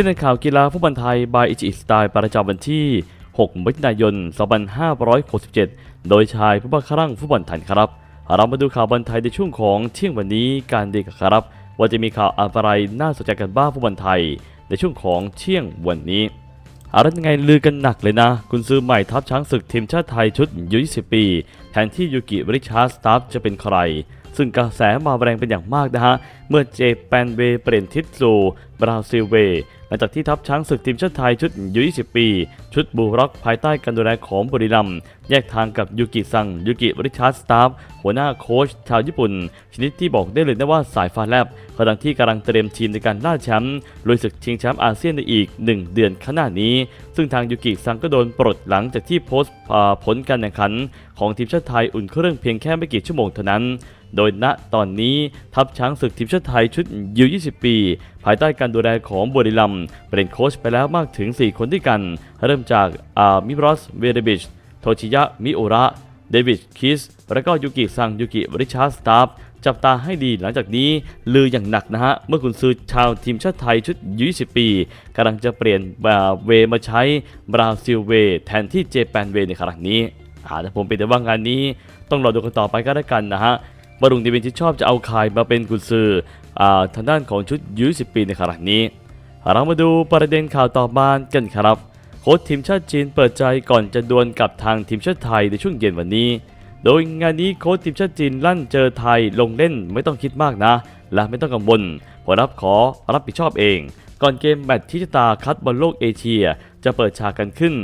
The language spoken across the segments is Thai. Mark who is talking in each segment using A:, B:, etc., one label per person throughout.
A: ที่ในข่าวกีฬาฟุตบอลไทยบายอิจิสไตล์ประจำวันที่ 6 มิถุนายน 2567 โดยชายผู้บังคับรั่งฟุตบอลไทยครับ เรามาดูข่าวบอลไทยในช่วงของเที่ยงวันนี้การดีกันครับ ว่าจะมีข่าวอะไรน่าสนใจกันบ้างฟุตบอลไทย ในช่วงของเที่ยงวันนี้อาแล้วยังไงลือกันหนักเลยนะคุณซื้อใหม่ทัพช้างศึกทีมชาติไทยชุดยุ20 ปี แทนที่ยูกิริชาร์สตาฟจะเป็นใคร ซึ่งกระแสมาแรงเป็นอย่างมากนะฮะ เมื่อเจแปนเวเปลี่ยนทิศสู่บราซิลเวหลังจากที่ทัพช้างศึกทีมชาติไทยชุดยุ20 ปี ชุดบูร็อกภายใต้การดูแลของบุรีรัมแยกทางกับยูกิซังยูกิริชาร์ดสตาฟหัวหน้าโค้ชชาวญี่ปุ่น ชนิดที่บอกได้เลยนะว่าสายฟ้าแลบขณะที่กำลังเตรียมทีมในการล่าแชมป์ลุยศึกชิงแชมป์อาเซียนในอีก 1 เดือนข้างหน้านี้ ซึ่งทางยูกิซังก็โดนปลดหลังจากที่โพสต์ผลการแข่งขัน ของทีมชาติไทยอุ่นเครื่องเพียงแค่ไม่กี่ชั่วโมงเท่านั้น โดยณตอนนี้ทัพช้างศึกทีมชาติไทยชุดยู20 ปี ภายใต้การดูแลของบุรีรัมย์เป็นโค้ชไปแล้วมากถึง 4 คนด้วยกัน เริ่มจากอามิบรอสเวเดบิช โทชิยะ มิโอระเดวิดคิส และก็ยูกิซังยูกิริชาร์สตาฟจับตาให้ดีหลังจากนี้ ลืออย่างหนักนะฮะ เมื่อคุณซื้อชาวทีมชาติไทยชุดยู20 ปีกำลังจะเปลี่ยนเวมาใช้บราซิลเว แทนที่เจแปนเวในครั้งนี้อาแต่ผมเป็นแต่ว่างานนี้ต้องรอดูกันต่อไปก็แล้วกันนะฮะ บรุงดีเวนที่ชอบจะเอาคายมาเป็นกุญซืออทางด้านของชุดยู20 ปีในครั้งนี้ เรามาดูประเด็นข่าวต่อมากันครับ โค้ชทีมชาติจีนเปิดใจก่อนจะดวลกับทางทีมชาติไทยในช่วงเย็นวันนี้ โดยงานนี้โค้ชทีมชาติจีนลั่นเจอไทยลงเล่นไม่ต้องคิดมากนะ และไม่ต้องกังวลผลรับขอรับผิดชอบเอง ก่อนเกมแมตช์ที่ชะตาคัดบอลโลกเอเชีย จะเปิดฉากกันขึ้น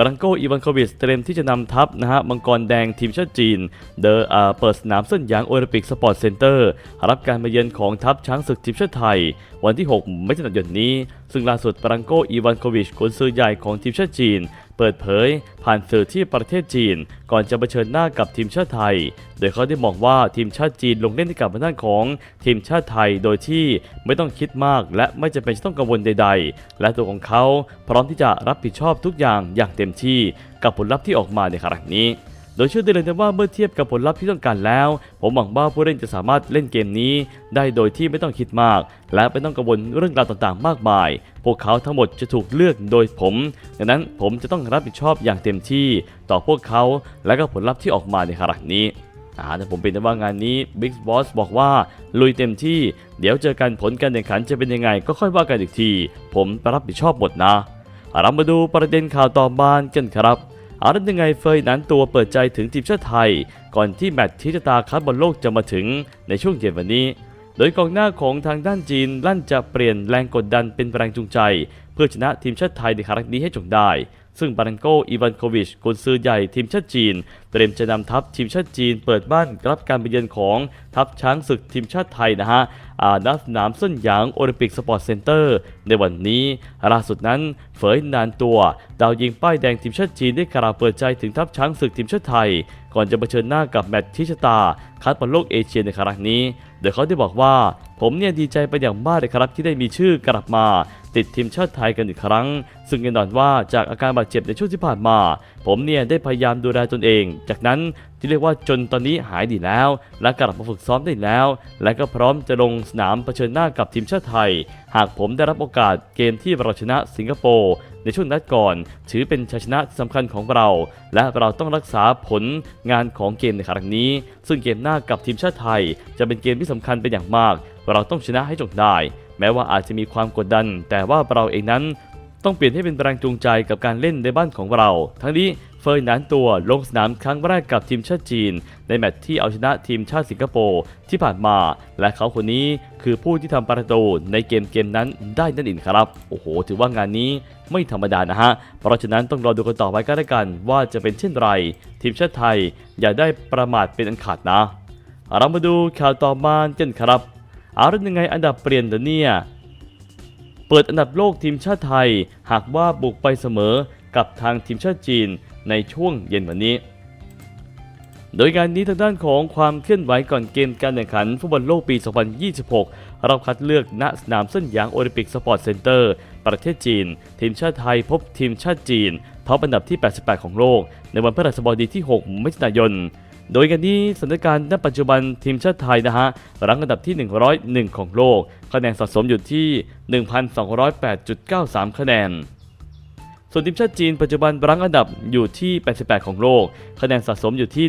A: บรังโกอีวานโควิชเตรียมที่จะนำทัพนะฮะมังกรแดงทีมชาติจีน เดอเอ่อเปิดสนามเส้นยางโอลิมปิกสปอร์ตเซ็นเตอร์รับการมาเยือนของทัพช้างศึกทีมชาติไทย วันที่ 6 มิถุนายนนี้ซึ่งล่าสุดบรังโกอีวานโควิชกุนซือใหญ่ของทีมชาติจีน เปิดเผย ผ่านสื่อที่ประเทศจีน ก่อนจะเผชิญหน้ากับทีมชาติไทย โดยเขาได้มองว่าทีมชาติจีนลงเล่นให้กับทาด้านของทีมชาติไทยโดยที่ไม่ต้องคิดมาก และไม่จำเป็นต้องกังวลใด ๆ และตัวของเขาพร้อมที่จะรับผิดชอบทุกอย่างอย่างเต็มที่กับผลลัพธ์ที่ออกมาในครั้งนี้ โดยเชื่อได้เลยนะว่าเมื่อเทียบกับผลลัพธ์ที่ต้องการแล้ว ผมหวังว่าผู้เล่นจะสามารถเล่นเกมนี้ ได้โดยที่ไม่ต้องคิดมาก และไม่ต้องกังวลเรื่องราวต่างๆ มากมาย พวกเขาทั้งหมดจะถูกเลือกโดยผม ดังนั้นผมจะต้องรับผิดชอบอย่างเต็มที่ ต่อพวกเขาและก็ผลลัพธ์ที่ออกมาในครั้งนี้อ่าแต่ผมเป็นแต่ว่างานนี้ Big Boss บอกว่า ลุยเต็มที่ เดี๋ยวเจอกันผลการแข่งขันจะเป็นยังไง ก็ค่อยว่ากันอีกที ผมรับผิดชอบหมดนะเรามาดูประเด็นข่าวต่อมากันครับ อาแล้วยังไงเฟยนั้นตัวเปิดใจถึงทีมชาติไทย ก่อนที่แมตช์ที่จะตาคัดบอลโลกจะมาถึงในช่วงเย็นวันนี้ โดยกองหน้าของทางด้านจีนลั่นจะเปลี่ยนแรงกดดันเป็นแรงจูงใจ เพื่อชนะทีมชาติไทยในครั้งนี้ให้จงได้ ซึ่งบารังโกอีวานโควิชกุนซือใหญ่ทีมชาติจีน เตรียมจะนำทัพทีมชาติจีนเปิดบ้านรับการไปเยือนของทัพช้างศึกทีมชาติไทยนะฮะอาณสนามส้นหยางโอลิมปิกสปอร์ตเซ็นเตอร์ ในวันนี้ล่าสุดนั้นเฟยนานตัว ดาวยิงป้ายแดงทีมชาติจีนได้กล่าวเปิดใจถึงทัพช้างศึกทีมชาติไทย ก่อนจะเผชิญหน้ากับแมตช์ที่ชะตา คัดบอลโลกเอเชียในครั้งนี้ โดยเขาได้บอกว่า ผมเนี่ยดีใจไปอย่างมากเลยครับที่ได้มีชื่อกลับมา ติดทีมชาติไทยกันอีกครั้ง ซึ่งแน่นอนว่าจากอาการบาดเจ็บในช่วงที่ผ่านมา ผมเนี่ยได้พยายามดูแลตนเอง จากนั้นที่เรียกว่าจนตอนนี้หายดีแล้ว และกลับมาฝึกซ้อมได้แล้ว และก็พร้อมจะลงสนามเผชิญหน้ากับทีมชาติไทย หากผมได้รับโอกาสเกมที่เราชนะสิงคโปร์ในช่วงนัดก่อน ถือเป็นชัยชนะที่สำคัญของเรา และเราต้องรักษาผลงานของเกมในครั้งนี้ ซึ่งเกมหน้ากับทีมชาติไทย จะเป็นเกมที่สำคัญเป็นอย่างมาก เราต้องชนะให้จงได้ แม้ว่าอาจจะมีความกดดัน แต่ว่าเราเองนั้นต้องเปลี่ยนให้เป็นแรงจูงใจกับการเล่นในบ้านของเรา ทั้งนี้เฟยหนานตัวลงสนามครั้งแรกกับทีมชาติจีน ในแมตช์ที่เอาชนะทีมชาติสิงคโปร์ที่ผ่านมา และเขาคนนี้คือผู้ที่ทำประตูในเกมเกมนั้นได้นั่นเองครับ โอ้โห ถือว่างานนี้ไม่ธรรมดานะฮะ เพราะฉะนั้นต้องรอดูกันต่อไปก็แล้วกัน ว่าจะเป็นเช่นไร ทีมชาติไทยอย่าได้ประมาทเป็นอันขาดนะ เรามาดูข่าวต่อมากันครับ เอาเรื่องยังไงอันดับเปลี่ยนเดี๋ยวนี้เปิดอันดับโลกทีมชาติไทย หากว่าบุกไปเสมอกับทางทีมชาติจีนในช่วงเย็นวันนี้ โดยการนี้ทางด้านของความเคลื่อนไหวก่อนเกมการแข่งขันฟุตบอลโลกปี 2026เราคัดเลือกณสนามเส้นยางโอลิมปิกสปอร์ตเซ็นเตอร์ ประเทศจีน ทีมชาติไทยพบทีมชาติจีนท็อปอันดับที่ 88 ของโลก ในวันพฤหัสบดีที่ 6 มิถุนายน โดยกันนี้สถานการณ์ณปัจจุบันทีมชาติไทยนะฮะรั้งอันดับที่ 101 ของโลก คะแนนสะสมอยู่ที่ 1,208.93 คะแนน ส่วนทีมชาติจีนปัจจุบันรั้งอันดับอยู่ที่ 88 ของโลก คะแนนสะสมอยู่ที่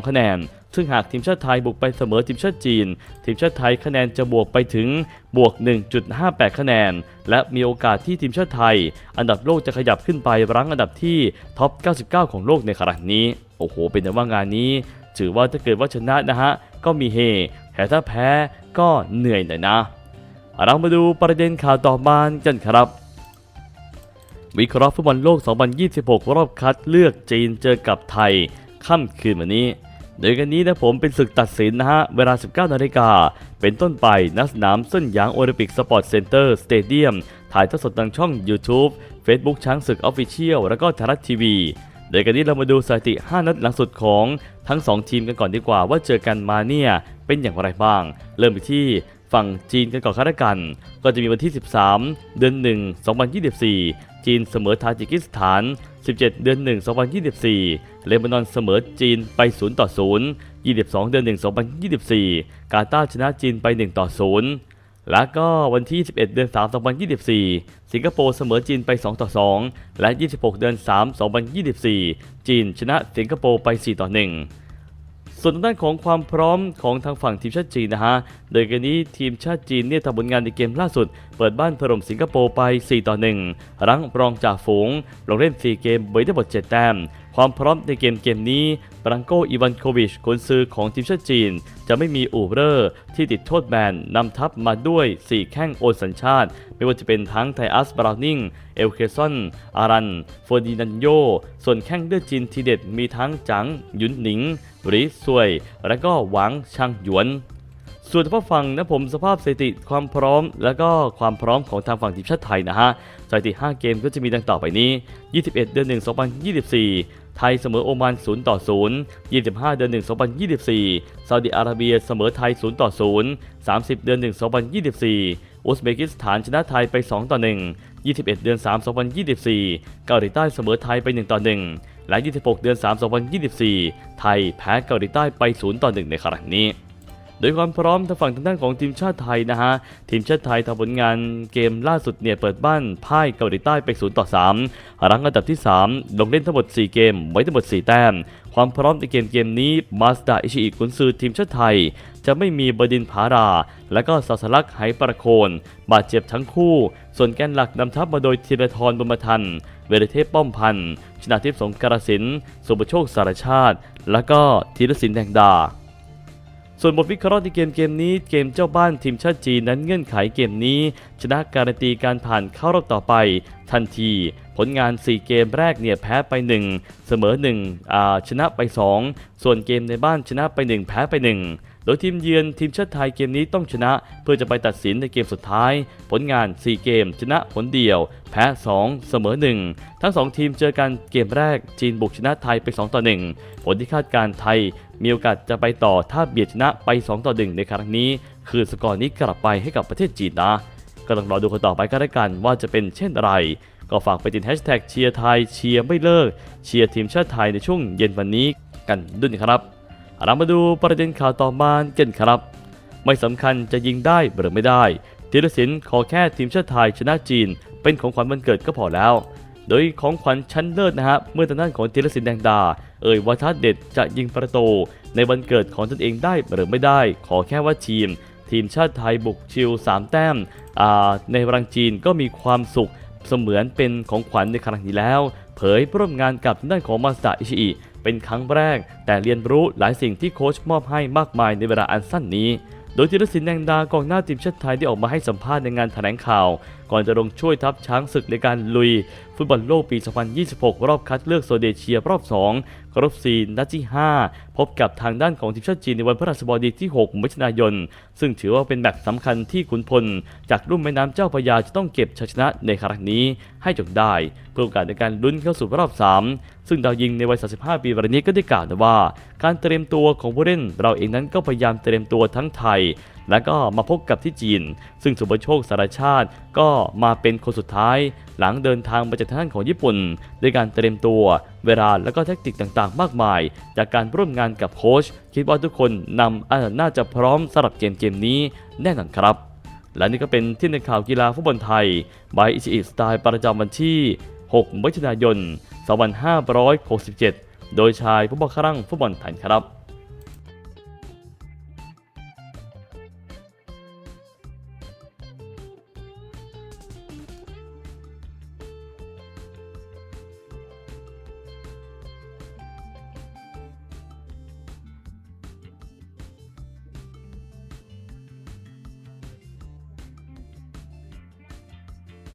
A: 1,275.22 คะแนน ซึ่งหากทีมชาติไทยบุกไปเสมอทีมชาติจีน ทีมชาติไทยคะแนนจะบวกไปถึงบวก 1.58 คะแนน และมีโอกาสที่ทีมชาติไทย อันดับโลกจะขยับขึ้นไปรั้งอันดับที่ท็อป 99 ของโลกในขณะนี้ โอ้โห เป็นแต่ว่างานนี้ ถือว่าถ้าเกิดว่าชนะนะฮะ ก็มีเฮ แต่ถ้าแพ้ก็เหนื่อยหน่อยนะ เรามาดูประเด็นข่าวต่อมากันครับวิเคราะห์ฟุตบอลโลก 2026 รอบคัดเลือกจีนเจอกับไทย ค่ำคืนวันนี้ โดยกันนี้นะผมเป็นศึกตัดสินนะฮะ เวลา 19 นาฬิกา เป็นต้นไปณสนามเส้นยางโอลิมปิกสปอร์ตเซ็นเตอร์สเตเดียมถ่ายทอดสดทางช่อง YouTube Facebook ช้างศึกออฟฟิเชียลแล้วก็ไทยรัฐทีวีโดยกันนี้เรามาดูสถิติ 5 นัดหลังสุดของทั้ง 2 ทีมกันก่อนดีกว่าว่าเจอกันมาเนี่ยเป็นอย่างไรบ้าง เริ่มที่ฝั่งจีนกันก่อนครับกัน ก็จะมีวันที่ 13 เดือน 1 2024 จีนเสมอทาจิกิสถาน 17 เดือน 1 2024 เลบานอนเสมอจีนไป 0 ต่อ 0 22 เดือน 1 2024 กาตาร์ชนะจีนไป 1 ต่อ 0 แล้วก็วันที่ 11 เดือน 3 2024 สิงคโปร์เสมอจีนไป 2 ต่อ 2 และ 26 เดือน 3 2024 จีนชนะสิงคโปร์ไป 4 ต่อ 1 ส่วนทางด้านของความพร้อมของทางฝั่งทีมชาติจีนนะฮะ โดยกันนี้ทีมชาติจีนเนี่ยทำผลงานในเกมล่าสุด เปิดบ้านถล่มสิงคโปร์ไป 4 ต่อ 1 รั้งรองจากฝูง ลงเล่น 4 เกมเบยได้หมด7แต้ม ความพร้อมในเกมเกมนี้บรังโกอีวานโควิชกุนซื้อของทีมชาติจีน จะไม่มีอูเรอร์ที่ติดโทษแบนนำทัพมาด้วย 4 แข้งโอนสัญชาติ ไม่ว่าจะเป็นทั้งไทอัสบราวนิง เอลเคซอน อารันฟอร์ดินันโย ส่วนแข้งเลือดจีนทีเด็ดมีทั้งจังหยุนหนิงหรีซวย และก็หวังช่างหยวนส่วนทางฝั่งนะผมสภาพสถิติความพร้อม และก็ความพร้อมของทางฝั่งทีมชาติไทยนะฮะสถิติ 5 เกมก็จะมีดังต่อไปนี้ 21 เดือน 1 2024 ไทยเสมอโอมาน0ต่อ0 25 เดือน 1 2024ซาอุดิอาระเบียเสมอไทย0ต่อ0 30 เดือน 1 2024 อุซเบกิสถานชนะไทยไป2ต่อ1 21 เดือน 3 2024 เกาหลีใต้เสมอไทยไป 1 ต่อ 1 และ 26 เดือน 3 2024 ไทยแพ้เกาหลีใต้ไป 0 ต่อ 1 ในครั้งนี้ ดยความพร้อมทางฝั่งทางด้านของทีมชาติไทยนะฮะทีมชาติไทยทำผลงานเกมล่าสุดเนี่ยเปิดบ้านพ่ายเกาหลีใต้ไป0ต่อ3รั้งอันดับที่ 3 ลงเล่นทั้งหมด 4 เกม ไว้ทั้งหมด 4 แต้ม ความพร้อมในเกมเกมนี้มาสดาอิชิอิกุนซือทีมชาติไทย จะไม่มีบดินผารา และก็ศาสลักไหประโคน บาดเจ็บทั้งคู่ ส่วนแกนหลักนำทัพมาโดยธีรทรบุญมาทัน เวรเทพป้อมพันธ์ชนาทิพย์สงกรสินสุปโชคสารชาติ และก็ธีรศิลป์แดงดา ส่วนบทวิเคราะห์ในเกมเกมนี้เกมเจ้าบ้านทีมชาติจีนนั้นเงื่อนไขเกมนี้ ชนะการันตีการผ่านเข้ารอบต่อไป ทันที ผลงาน 4 เกมแรกเนี่ยแพ้ไป 1 เสมอ1อ่าชนะไป 2 ส่วนเกมในบ้านชนะไป 1 แพ้ไป 1 โดยทีมเยือนทีมชาติไทยเกมนี้ต้องชนะ เพื่อจะไปตัดสินในเกมสุดท้าย ผลงาน 4 เกม ชนะผลเดียว แพ้ 2 เสมอ 1 ทั้ง 2 ทีมเจอกันเกมแรกจีนบุกชนะไทยไป 2 ต่อ 1 ผลที่คาดการ์ไทย มีโอกาสจะไปต่อถ้าเบียดชนะไป 2 ต่อ 1 ในครั้งนี้ คือสกอร์นี้กลับไปให้กับประเทศจีนนะ ก็ต้องรอดูกันต่อไปก็แล้วกันว่าจะเป็นเช่นไรก็ฝากไปติดแฮชแท็กเชียร์ไทยเชียร์ไม่เลิกเชียร์ทีมชาติไทยในช่วงเย็นวันนี้กันด้วยนะครับ เรามาดูประเด็นข่าวต่อมากันครับ ไม่สำคัญจะยิงได้หรือไม่ได้ธีรศิลป์ขอแค่ทีมชาติไทยชนะจีน เป็นของขวัญวันเกิดก็พอแล้ว โดยของขวัญชั้นเลิศนะฮะเมื่อทางด้านของธีรศิลป์แดงดา เอ่ยว่าถ้าเด็ดจะยิงประตูในวันเกิดของตนเองได้หรือไม่ได้ ขอแค่ว่าทีม ทีมชาติไทยบุกชิล3แต้มในรังจีนก็มีความสุขเสมือนเป็นของขวัญในครั้งนี้แล้ว เผยร่วมงานกับทางด้านของมาสตาอิชิอิ เป็นครั้งแรก แต่เรียนรู้หลายสิ่งที่โค้ชมอบให้มากมายในเวลาอันสั้นนี้ โดยธีรศิลป์แดงดากองหน้าทีมชาติไทยได้ออกมาให้สัมภาษณ์ในงานแถลงข่าว ก่อนจะลงช่วยทัพช้างศึกในการลุย ฟุตบอลโลกปี 2026 รอบคัดเลือกโซเอเชียรอบ2กรุ๊ปซีนัดที่ 5 พบกับทางด้านของทีมชาติจีนในวันพฤหัสบดีที่ 6 มิถุนายน ซึ่งถือว่าเป็นแมตช์สำคัญที่ขุนพล จากรุ่มแม่น้ำเจ้าพระยาจะต้องเก็บชัยชนะในครั้งนี้ให้จงได้ เพื่อโอกาสในการลุ้นเข้าสู่รอบ 3 ซึ่งดาวยิงในวัย 35 ปีวันนี้ก็ได้กล่าวว่า การเตรียมตัวของผู้เล่นเราเองนั้นก็พยายามเตรียมตัวทั้งไทย และก็มาพบกับที่จีน ซึ่งสุภโชคสารชาติก็มาเป็นคนสุดท้าย หลังเดินทางมาจากทางด้านของญี่ปุ่นด้วยการเตรียมตัว เวลาและก็แทคติกต่างๆ มากมาย จากการร่วมงานกับโค้ชคิดว่าทุกคนนำอาน่าจะพร้อมสำหรับเกมเกมนี้แน่นอนครับและนี่ก็เป็นที่ในข่าวกีฬาฟุตบอลไทยบายอิชิอิสไตล์ประจำวันที่ 6 มิถุนายน 2567 โดยชายผู้บังคับรังฟุตบอลไทยครับ